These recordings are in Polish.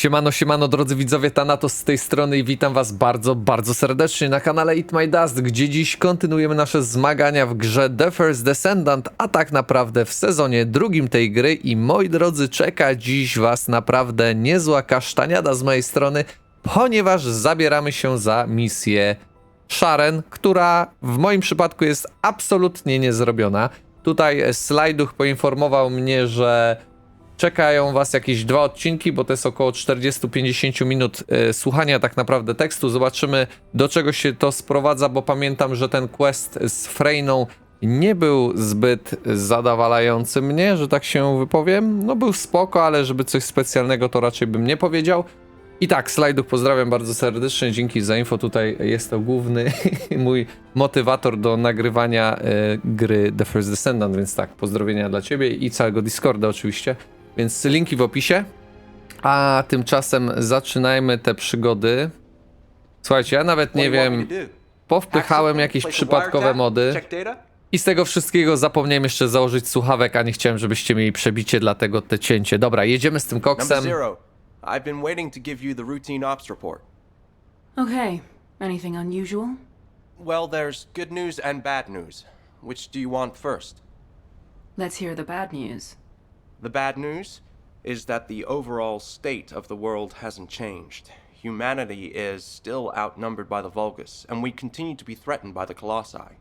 Siemano, siemano, drodzy widzowie, Thanatos z tej strony i witam was bardzo, bardzo serdecznie na kanale Eat My Dust, gdzie dziś kontynuujemy nasze zmagania w grze The First Descendant, a tak naprawdę w sezonie drugim tej gry i moi drodzy, czeka dziś was naprawdę niezła kasztaniada z mojej strony, ponieważ zabieramy się za misję Sharen, która w moim przypadku jest absolutnie niezrobiona. Tutaj Slajduch poinformował mnie, że Czekają Was jakieś dwa odcinki, bo to jest około 40-50 minut e, słuchania tak naprawdę tekstu. Zobaczymy do czego się to sprowadza, bo pamiętam, że ten quest z Freyną nie był zbyt zadowalający mnie, że tak się wypowiem. No był spoko, ale żeby coś specjalnego to raczej bym nie powiedział. I tak, slajdów pozdrawiam bardzo serdecznie, dzięki za info. Tutaj jest to główny mój motywator do nagrywania e, gry The First Descendant, więc tak, pozdrowienia dla Ciebie i całego Discorda oczywiście. Więc linki w opisie. A tymczasem zaczynajmy te przygody. Słuchajcie, ja nawet nie wiem, powpychałem jakieś przypadkowe mody i z tego wszystkiego zapomniałem jeszcze założyć słuchawek, a nie chciałem, żebyście mieli przebicie, dlatego te cięcie. Dobra, jedziemy z tym koksem. I've been waiting to give you the routine ops report. Okay. Anything unusual? Well, there's good news and bad news. Which do you want first? Let's hear the bad news. The bad news is that the overall state of the world hasn't changed. Humanity is still outnumbered by the Vulgus, and we continue to be threatened by the Colossi.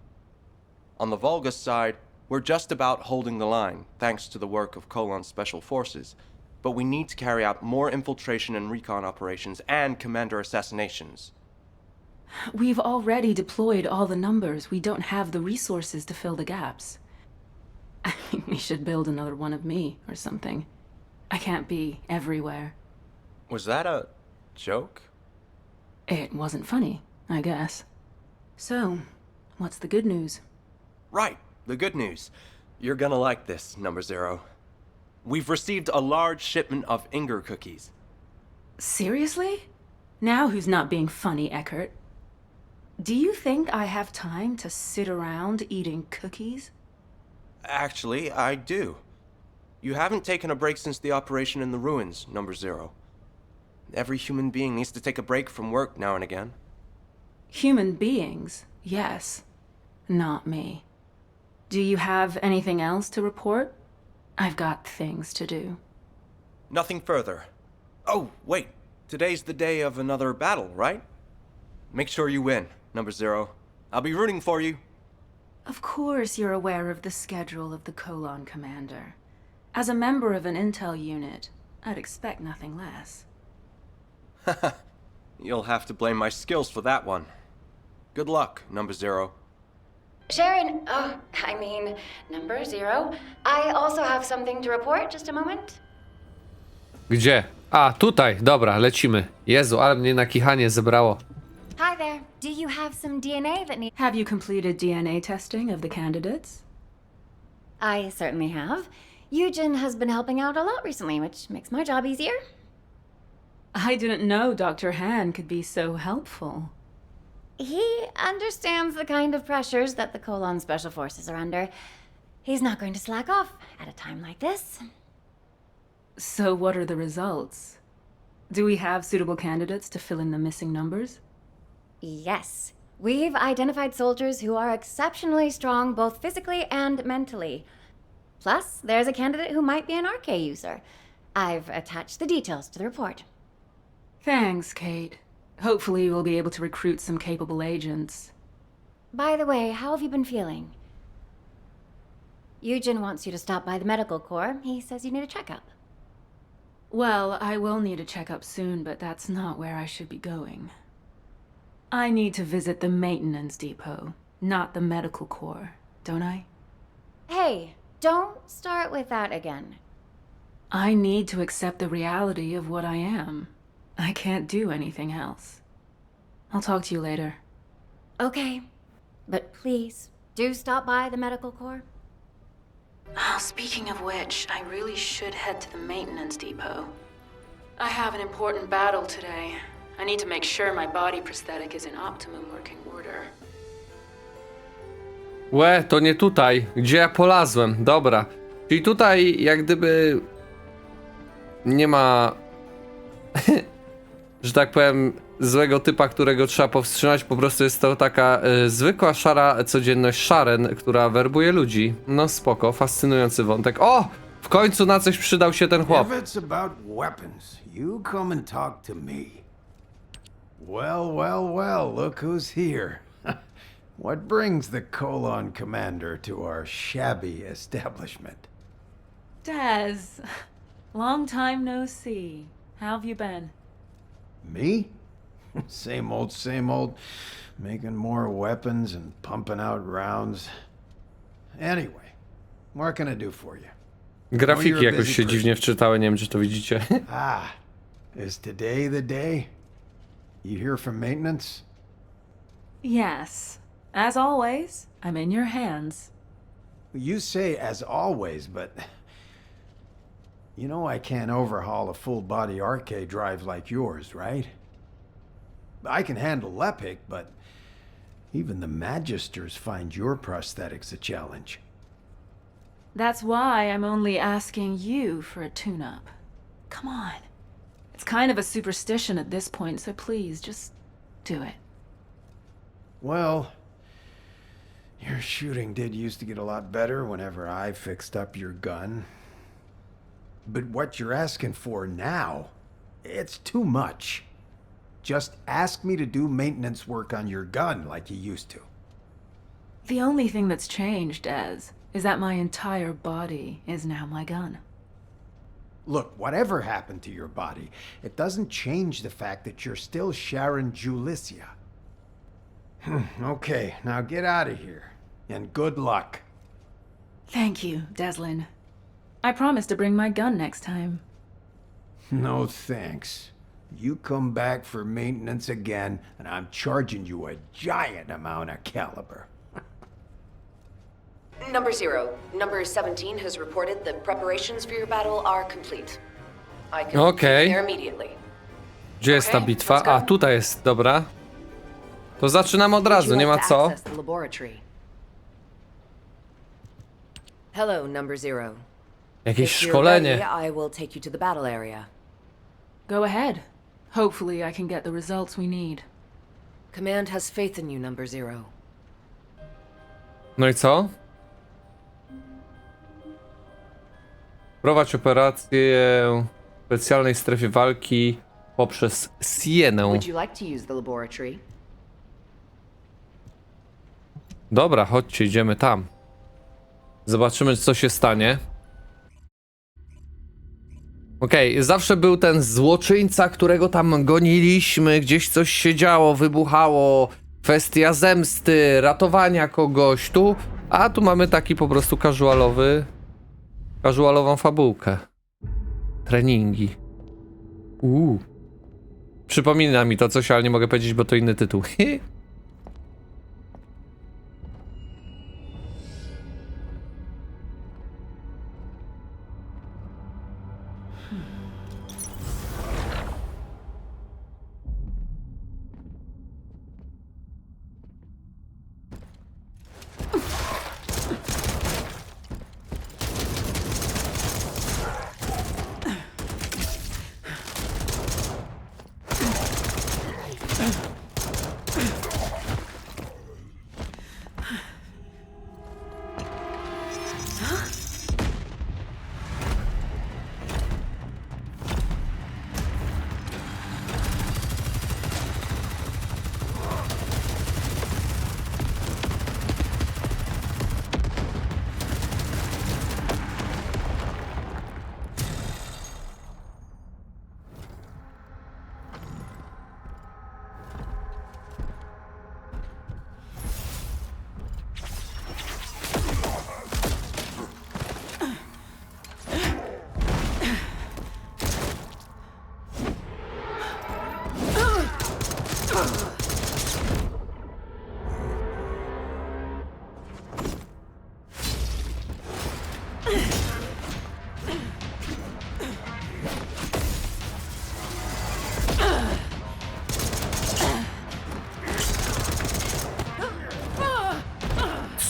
On the Vulgus side, we're just about holding the line, thanks to the work of Colon's special forces, but we need to carry out more infiltration and recon operations and commander assassinations. We've already deployed all the numbers. We don't have the resources to fill the gaps. I mean, we should build another one of me or something. I can't be everywhere. Was that a joke? It wasn't funny, I guess. So, what's the good news? Right, the good news. You're gonna like this, number zero. We've received a large shipment of Inger cookies. Seriously? Now who's not being funny, Eckert? Do you think I have time to sit around eating cookies? Actually, I do. You haven't taken a break since the operation in the ruins, number zero. Every human being needs to take a break from work now and again. Human beings, yes. Not me. Do you have anything else to report? I've got things to do. Nothing further. Oh, wait. Today's the day of another battle, right? Make sure you win, number zero. I'll be rooting for you. Of course, you're aware of the schedule of the Colon Commander. As a member of an intel unit, I'd expect nothing less. You'll have to blame my skills for that one. Good luck, number zero. Sharon, oh, I mean, number zero. I also have something to report. Just a moment. Gdzie? A, tutaj, dobra, lecimy. Jezu, ale mnie na kichanie zebrało. There. Do you have some DNA that needs? Have you completed DNA testing of the candidates? I certainly have. Eugen has been helping out a lot recently, which makes my job easier. I didn't know Dr. Han could be so helpful. He understands the kind of pressures that the Colon Special Forces are under. He's not going to slack off at a time like this. So, what are the results? Do we have suitable candidates to fill in the missing numbers? Yes. We've identified soldiers who are exceptionally strong both physically and mentally. Plus, there's a candidate who might be an RK user. I've attached the details to the report. Thanks, Kate. Hopefully, we'll be able to recruit some capable agents. By the way, how have you been feeling? Eugen wants you to stop by the medical corps. He says you need a checkup. Well, I will need a checkup soon, but that's not where I should be going. I need to visit the maintenance depot, not the medical corps, don't I? Hey, don't start with that again. I need to accept the reality of what I am. I can't do anything else. I'll talk to you later. Okay. But please, do stop by the medical corps. Oh, speaking of which, I really should head to the maintenance depot. I have an important battle today. I need to make sure my body prosthetic is in optimum working order. Łe, to nie tutaj. Gdzie ja polazłem? Dobra. Czyli tutaj jak gdyby nie ma że tak powiem, złego typa, którego trzeba powstrzymać. Po prostu jest to taka y, zwykła, szara codzienność Sharen, która werbuje ludzi. No spoko, fascynujący wątek. O! W końcu na coś przydał się ten chłop. If it's about weapons, you come and talk to me. Well, well, well, look who's here. what brings the Colon commander to our shabby establishment? Daz, long time no see. How have you been? Me? same old, same old. Making more weapons and pumping out rounds. Anyway, what can I do for you? Grafiki jakoś się dziwnie wczytały, nie wiem czy to widzicie. Ah, is today the day? You here from maintenance? Yes. As always, I'm in your hands. You say as always, but you know I can't overhaul a full body arcade drive like yours, right? I can handle Lepic, but even the Magisters find your prosthetics a challenge. That's why I'm only asking you for a tune up. Come on. It's kind of a superstition at this point, so please just do it. Well, your shooting did used to get a lot better whenever I fixed up your gun. But what you're asking for now, it's too much. Just ask me to do maintenance work on your gun like you used to. The only thing that's changed, Daz, is that my entire body is now my gun. Look, whatever happened to your body, it doesn't change the fact that you're still Sharon Julicia. Hmm, okay, now get out of here. And good luck. Thank you, Deslin. I promise to bring my gun next time. No thanks. You come back for maintenance again, and I'm charging you a giant amount of caliber. Number zero. Number 17 has reported that preparations for your battle are complete. I can Okay. there immediately. Gdzie jest ta Okej, bitwa? let's go. A, tutaj jest, dobra. To zaczynamy od razu, nie ma co. Access the laboratory. Hello, number zero. Jakieś If you're szkolenie. I will take you to the battle area. Go ahead. Hopefully, I can get the results we need. Command has faith in you, number zero. No i co? Prowadź operację w specjalnej strefie walki poprzez Sienę. Would you like to use the laboratory? Dobra, chodźcie, idziemy tam. Zobaczymy, co się stanie. Okej, zawsze był ten złoczyńca, którego tam goniliśmy, gdzieś coś się działo, wybuchało, kwestia zemsty, ratowania kogoś tu, a tu mamy taki po prostu casualowy, casualową fabułkę. Treningi. Uuu. Przypomina mi to coś, ale nie mogę powiedzieć, bo to inny tytuł.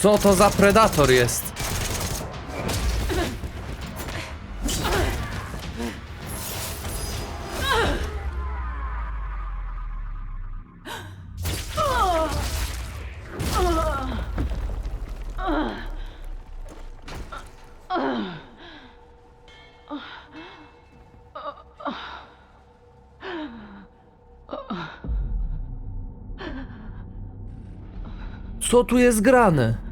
Co to za predator jest? Co tu jest grane?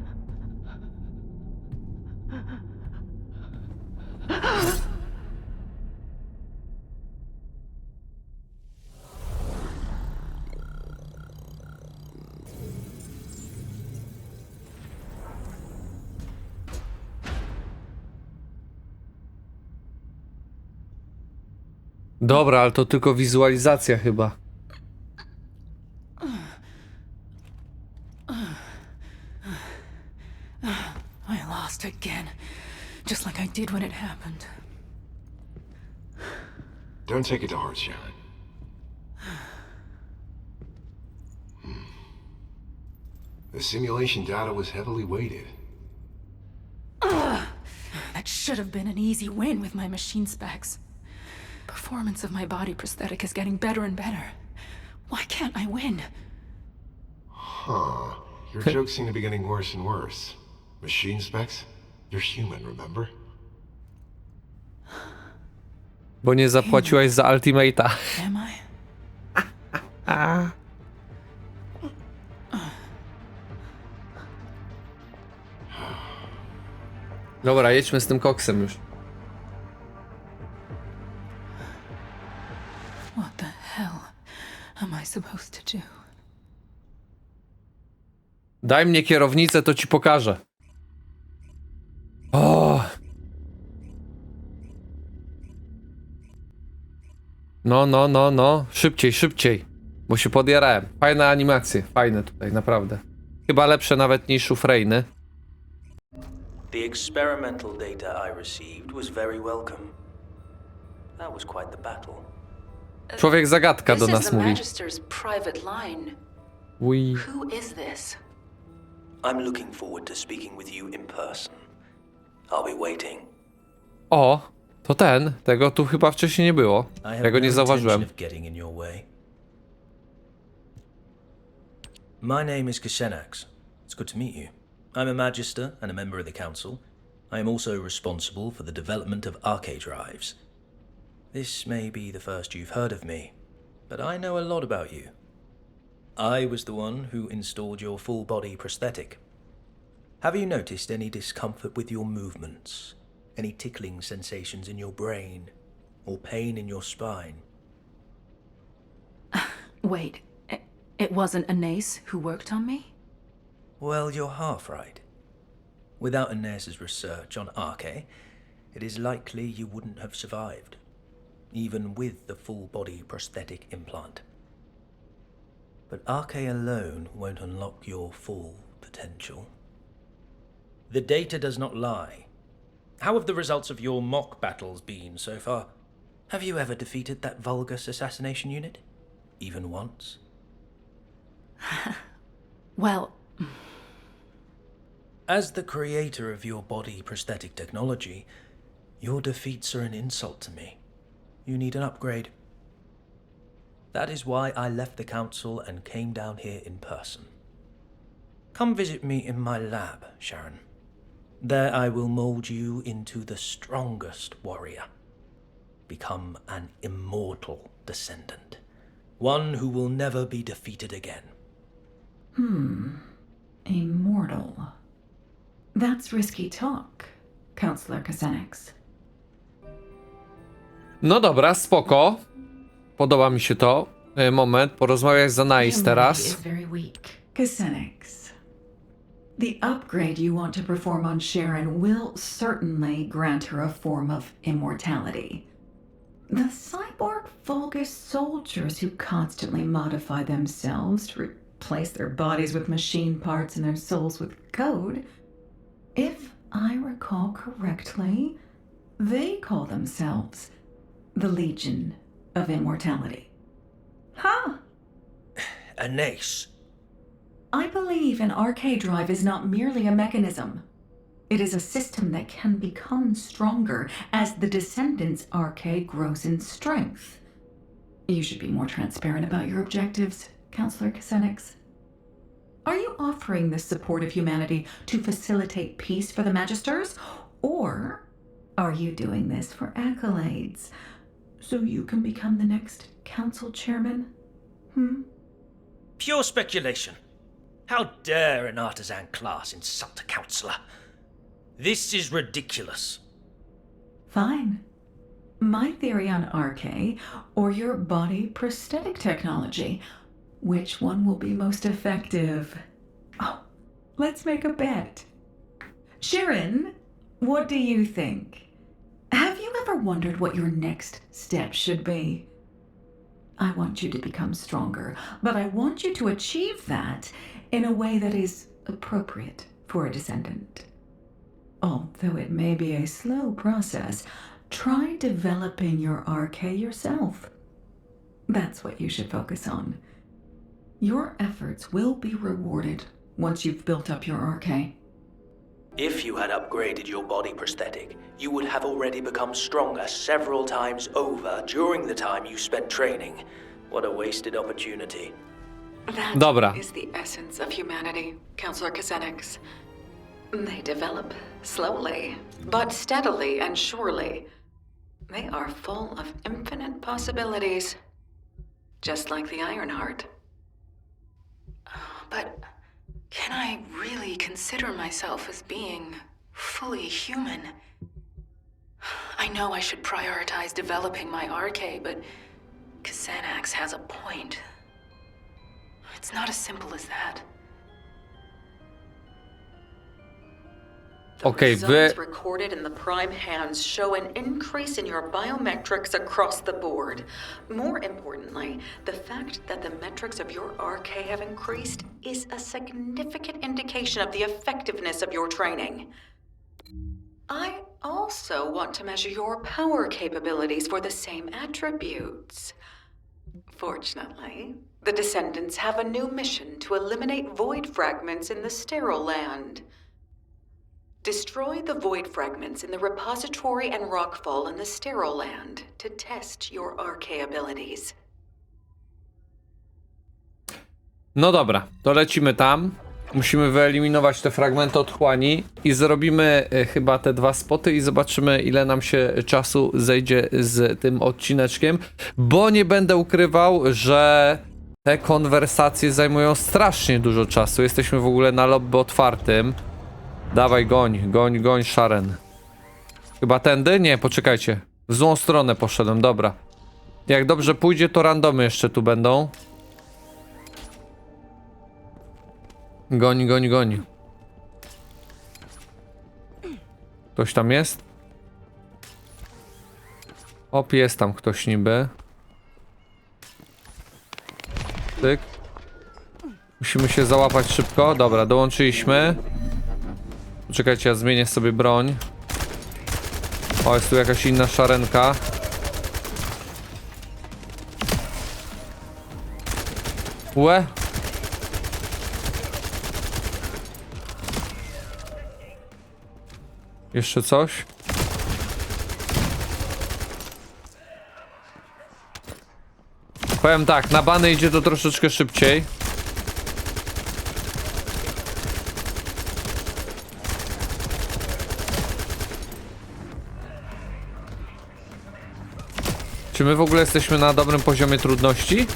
Dobra, ale to tylko wizualizacja chyba. I lost again. Just like I did when it happened. Don't take it to heart, Sharon. Hmm. The simulation data was heavily weighted. That should have been an easy win with my machine specs. Performance of my body prosthetic is getting better and better. Why can't I win? Huh. Your jokes seem to be getting worse and worse. Machine specs? You're human, remember? Bo nie zapłaciłaś za Ultimate'a. Am I? Dobra, jedźmy z tym koksem już. Supposed to do? Daj mnie kierownicę, to ci pokażę. O! No, no, no, no. Szybciej, szybciej. Bo się podjarałem. Fajne animacje. Fajne tutaj, naprawdę. Chyba lepsze nawet niż u Freyny. The experimental data I received was very welcome. That was quite the battle. Człowiek zagadka do nas mówi. Magister's private line. We... Who is this? I'm looking forward to speaking with you in person. I'll be waiting. O! To ten. Tego tu chyba wcześniej nie było. Have Tego nie no zauważyłem. My name is Kashenax. It's good to meet you. I'm a Magister and a member of the Council. I am also responsible for the development of arcade drives. This may be the first you've heard of me, but I know a lot about you. I was the one who installed your full body prosthetic. Have you noticed any discomfort with your movements? Any tickling sensations in your brain? Or pain in your spine? Wait, it, it wasn't Anais who worked on me? Well, you're half right. Without Inez's research on Arche, it is likely you wouldn't have survived, even with the full body prosthetic implant. But Arche alone won't unlock your full potential. The data does not lie. How have the results of your mock battles been so far? Have you ever defeated that Vulgus assassination unit? Even once? Well, As the creator of your body prosthetic technology, your defeats are an insult to me. You need an upgrade. That is why I left the council and came down here in person. Come visit me in my lab, Sharon. There I will mold you into the strongest warrior. Become an immortal descendant. One who will never be defeated again. Hmm, immortal. That's risky talk, Counselor Kasenix. No dobra, spoko. Podoba mi się to. E, Moment, porozmawiać z Anais teraz. very weak. The upgrade you want to perform on Sharon will certainly grant her a form of immortality. The cyborg Vulgus soldiers who constantly modify themselves to replace their bodies with machine parts and their souls with code, if I recall correctly, they call themselves the Legion of Immortality. Huh? Anais, I believe an arcade drive is not merely a mechanism. It is a system that can become stronger as the Descendants arcade grows in strength. You should be more transparent about your objectives, Counselor Kasenix. Are you offering this support of humanity to facilitate peace for the Magisters? Or are you doing this for accolades? So you can become the next Council Chairman? Hmm? Pure speculation. How dare an artisan class insult a counselor? This is ridiculous. Fine. My theory on RK or your body prosthetic technology. Which one will be most effective? Oh, let's make a bet. Sharon, what do you think? Ever wondered what your next step should be? I want you to become stronger, but I want you to achieve that in a way that is appropriate for a descendant. Although it may be a slow process, try developing your RK yourself. That's what you should focus on. Your efforts will be rewarded once you've built up your RK. If you had upgraded your body prosthetic, you would have already become stronger several times over during the time you spent training. What a wasted opportunity. That Dobra. is the essence of humanity, Counselor Kazenix. They develop slowly, but steadily and surely. They are full of infinite possibilities, just like the Ironheart. But can I really consider myself as being fully human? I know I should prioritize developing my RK, but Xanax has a point. It's not as simple as that. Okej, wy... Results recorded in the Prime hands show an increase in your biometrics across the board. More importantly, the fact that the metrics of your RK have increased is a significant indication of the effectiveness of your training. I also want to measure your power capabilities for the same attributes. Fortunately, the Descendants have a new mission to eliminate void fragments in the Sterile Land. Destroy the void fragments in the repository and rockfall in the Sterile Land to test your RK abilities. No dobra, to lecimy tam. Musimy wyeliminować te fragmenty otchłani i zrobimy e, chyba te dwa spoty i zobaczymy ile nam się czasu zejdzie z tym odcineczkiem, bo nie będę ukrywał, że te konwersacje zajmują strasznie dużo czasu. Jesteśmy w ogóle na lobby otwartym. Dawaj, goń, goń, goń, Sharen. Chyba tędy? Nie, poczekajcie. W złą stronę poszedłem, dobra. Jak dobrze pójdzie, to randomy jeszcze tu będą. Goń, goń, goń. Ktoś tam jest? Op, jest tam ktoś niby. Tyk. Musimy się załapać szybko. Dobra, dołączyliśmy. Czekajcie, ja zmienię sobie broń. O, jest tu jakaś inna szarenka. Łe. Jeszcze coś? Powiem tak, na bany idzie to troszeczkę szybciej. Czy my w ogóle jesteśmy na dobrym poziomie trudności?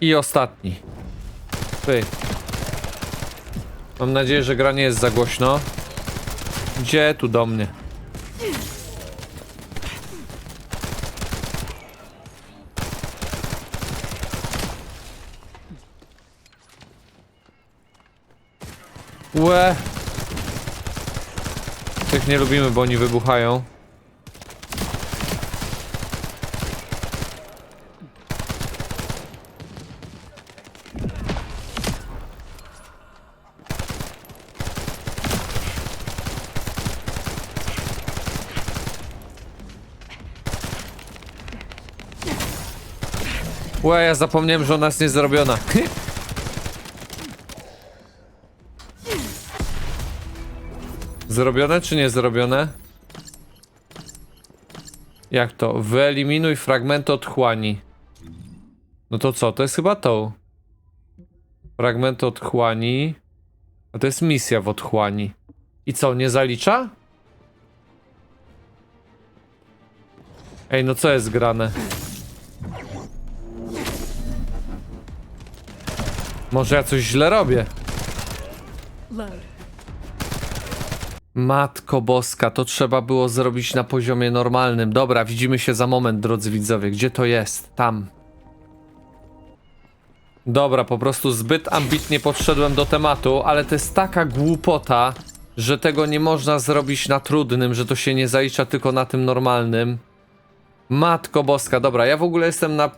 I ostatni. Pyk. Mam nadzieję, że gra nie jest za głośno. Gdzie tu do mnie? Łe. Tych nie lubimy, bo oni wybuchają. Łe, ja zapomniałem, że ona jest niezrobiona. Zrobione czy nie zrobione? Jak to? Wyeliminuj fragmenty otchłani. No to co? To jest chyba to. Fragmenty otchłani. A to jest misja w otchłani. I co, nie zalicza? Ej, no co jest grane? Może ja coś źle robię? Matko boska, to trzeba było zrobić na poziomie normalnym. Dobra, widzimy się za moment, drodzy widzowie. Gdzie to jest? Tam. Dobra, po prostu zbyt ambitnie podszedłem do tematu, ale to jest taka głupota, że tego nie można zrobić na trudnym, że to się nie zalicza tylko na tym normalnym. Matko boska, dobra, ja w ogóle jestem na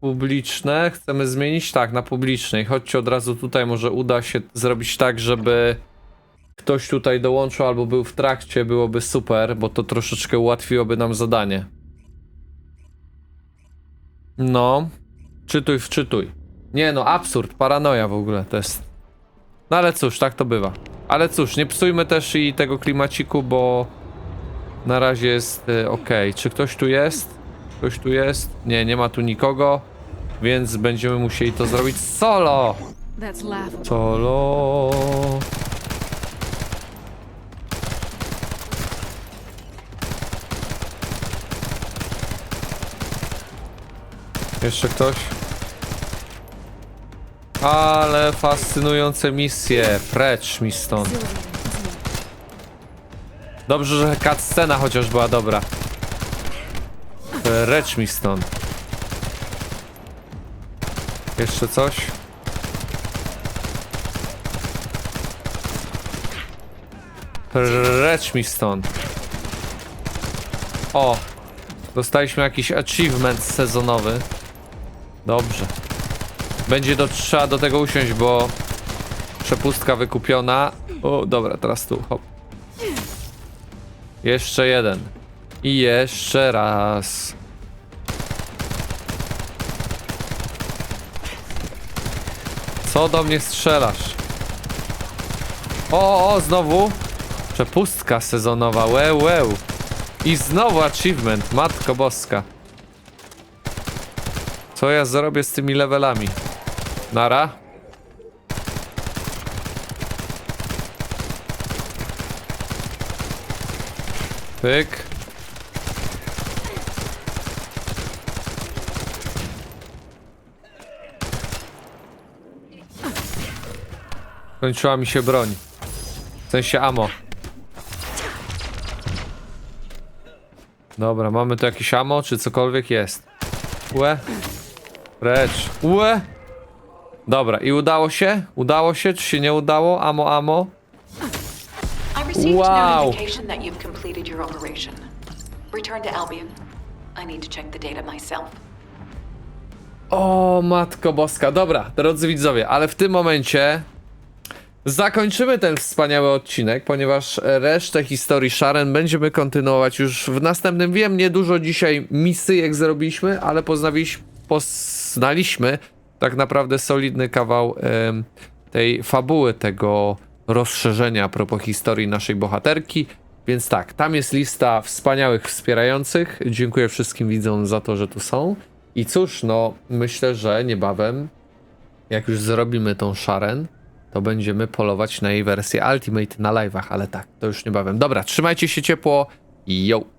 publiczne. Chcemy zmienić? Tak, na publicznej. Chodźcie od razu tutaj, może uda się zrobić tak, żeby ktoś tutaj dołączył albo był w trakcie, byłoby super, bo to troszeczkę ułatwiłoby nam zadanie. No, czytuj, wczytuj. Nie no, absurd, paranoja w ogóle to jest. No ale cóż, tak to bywa. Ale cóż, nie psujmy też i tego klimaciku, bo na razie jest y, ok. Czy ktoś tu jest? Ktoś tu jest? Nie, nie ma tu nikogo, więc będziemy musieli to zrobić solo! Solo. Jeszcze ktoś? Ale fascynujące misje. Precz mi stąd. Dobrze, że cutscena chociaż była dobra. Precz mi stąd. Jeszcze coś? Precz mi stąd. O! Dostaliśmy jakiś achievement sezonowy. Dobrze. Będzie do, trzeba do tego usiąść, bo przepustka wykupiona. O, dobra, teraz tu, hop. Jeszcze jeden. I jeszcze raz. Co do mnie strzelasz? O, o, znowu. Przepustka sezonowa, łeł, łeł. I znowu achievement, matko boska. Co ja zrobię z tymi levelami? Nara? Pyk. Kończyła mi się broń. W sensie ammo. Dobra, mamy tu jakieś ammo, czy cokolwiek jest. Łe. Precz. Łe. Dobra, i udało się? Udało się, czy się nie udało? Amo, amo. Wow. O, matko boska. Dobra, drodzy widzowie, ale w tym momencie zakończymy ten wspaniały odcinek, ponieważ resztę historii Sharon będziemy kontynuować już w następnym. Wiem, niedużo dzisiaj misyjek zrobiliśmy, ale poznaliśmy, poznaliśmy tak naprawdę solidny kawał tej fabuły, tego rozszerzenia a propos historii naszej bohaterki. Więc tak, tam jest lista wspaniałych wspierających. Dziękuję wszystkim widzom za to, że tu są. I cóż, no, myślę, że niebawem, jak już zrobimy tą Sharen, to będziemy polować na jej wersję Ultimate na live'ach, ale tak, to już niebawem. Dobra, trzymajcie się ciepło yo!